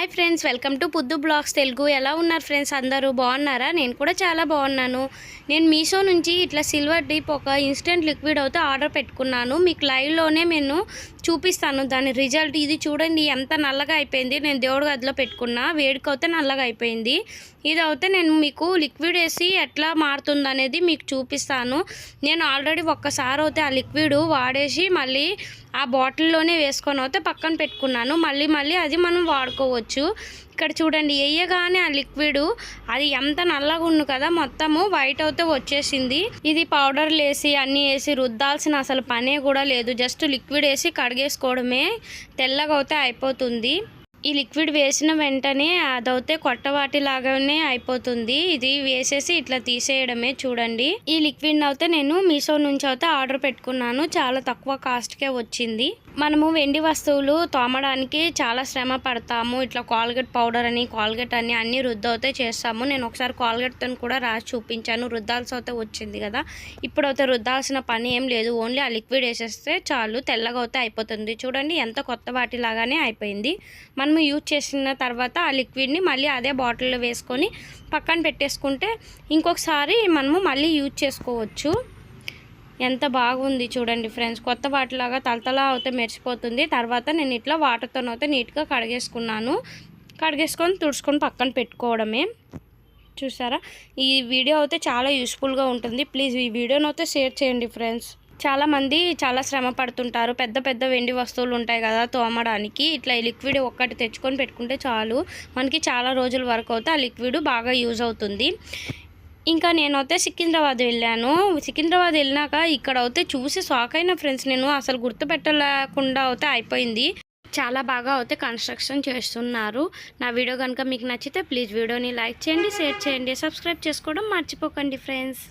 Hi friends welcome to Puddu vlogs Telugu. ఎలా ఉన్నారు friends అందరూ? బాగున్నారా? నేను కూడా చాలా బాగున్నాను. నేను మీషో నుంచి ఇట్లా సిల్వర్ డీప్ ఒక ఇన్స్టెంట్ లిక్విడ్ అయితే ఆర్డర్ పెట్టుకున్నాను. మీకు లైవ్లోనే నేను చూపిస్తాను. దాని రిజల్ట్ ఇది చూడండి ఎంత నల్లగా అయిపోయింది. నేను దేవుడు గదిలో పెట్టుకున్నా. వేడికైతే నల్లగా అయిపోయింది. ఇది అయితే నేను మీకు లిక్విడ్ వేసి ఎట్లా మారుతుంది అనేది మీకు చూపిస్తాను. నేను ఆల్రెడీ ఒక్కసారి అయితే ఆ లిక్విడ్ వాడేసి మళ్ళీ ఆ బాటిల్లోనే వేసుకొని అయితే పక్కన పెట్టుకున్నాను. మళ్ళీ మళ్ళీ అది మనం వాడుకోవచ్చు. ఇక్కడ చూడండి వేయగానే ఆ లిక్విడ్ అది ఎంత నల్లగా ఉంది కదా మొత్తము వైట్ అయితే వచ్చేసింది. ఇది పౌడర్లు వేసి అన్నీ వేసి రుద్దాల్సిన అసలు పనే కూడా లేదు. జస్ట్ లిక్విడ్ వేసి కడిగేసుకోవడమే తెల్లగా అయితే అయిపోతుంది. ఈ లిక్విడ్ వేసిన వెంటనే అదైతే కొట్ట వాటిలాగానే అయిపోతుంది. ఇది వేసేసి ఇట్లా తీసేయడమే చూడండి. ఈ లిక్విడ్ అయితే నేను మీషో నుంచి అయితే ఆర్డర్ పెట్టుకున్నాను. చాలా తక్కువ కాస్ట్కే వచ్చింది. మనము వెండి వస్తువులు తోమడానికి చాలా శ్రమ పడతాము. ఇట్లా కాల్గేట్ పౌడర్ అని కాల్గేట్ అని అన్ని రుద్దవుతే చేస్తాము. నేను ఒకసారి కాల్గేట్తో కూడా రాసి చూపించాను. రుద్దాల్సి అయితే వచ్చింది కదా. ఇప్పుడైతే రుద్దాల్సిన పని ఏం లేదు. ఓన్లీ ఆ లిక్విడ్ వేసేస్తే చాలు. తెల్లగా అయితే అయిపోతుంది. చూడండి ఎంత కొత్త వాటిలాగానే అయిపోయింది. మనము యూజ్ చేసిన తర్వాత ఆ లిక్విడ్ని మళ్ళీ అదే బాటిల్లో వేసుకొని పక్కన పెట్టేసుకుంటే ఇంకొకసారి మనము మళ్ళీ యూజ్ చేసుకోవచ్చు. ఎంత బాగుంది చూడండి ఫ్రెండ్స్. కొత్త వాటిలాగా తలతలా అయితే మెరిసిపోతుంది. తర్వాత నేను ఇట్లా వాటర్తో అయితే నీట్గా కడిగేసుకున్నాను. కడిగేసుకొని తుడుచుకొని పక్కన పెట్టుకోవడమే. చూసారా? ఈ వీడియో అయితే చాలా యూస్ఫుల్గా ఉంటుంది. ప్లీజ్ ఈ వీడియోను అయితే షేర్ చేయండి ఫ్రెండ్స్. చాలామంది చాలా శ్రమ పడుతుంటారు. పెద్ద పెద్ద వెండి వస్తువులు ఉంటాయి కదా తోమడానికి. ఇట్లా ఈ లిక్విడ్ ఒక్కటి తెచ్చుకొని పెట్టుకుంటే చాలు. మనకి చాలా రోజుల వరకు అయితే ఆ లిక్విడ్ బాగా యూజ్ అవుతుంది. ఇంకా నేనైతే సికింద్రాబాద్ వెళ్ళాను. సికింద్రాబాద్ వెళ్ళినాక ఇక్కడ అయితే చూసి షాక్ అయిన ఫ్రెండ్స్ నేను. అసలు గుర్తుపెట్టలేకుండా అయితే అయిపోయింది. చాలా బాగా అయితే కన్స్ట్రక్షన్ చేస్తున్నారు. నా వీడియో కనుక మీకు నచ్చితే ప్లీజ్ వీడియోని లైక్ చేయండి షేర్ చేయండి సబ్స్క్రైబ్ చేసుకోవడం మర్చిపోకండి ఫ్రెండ్స్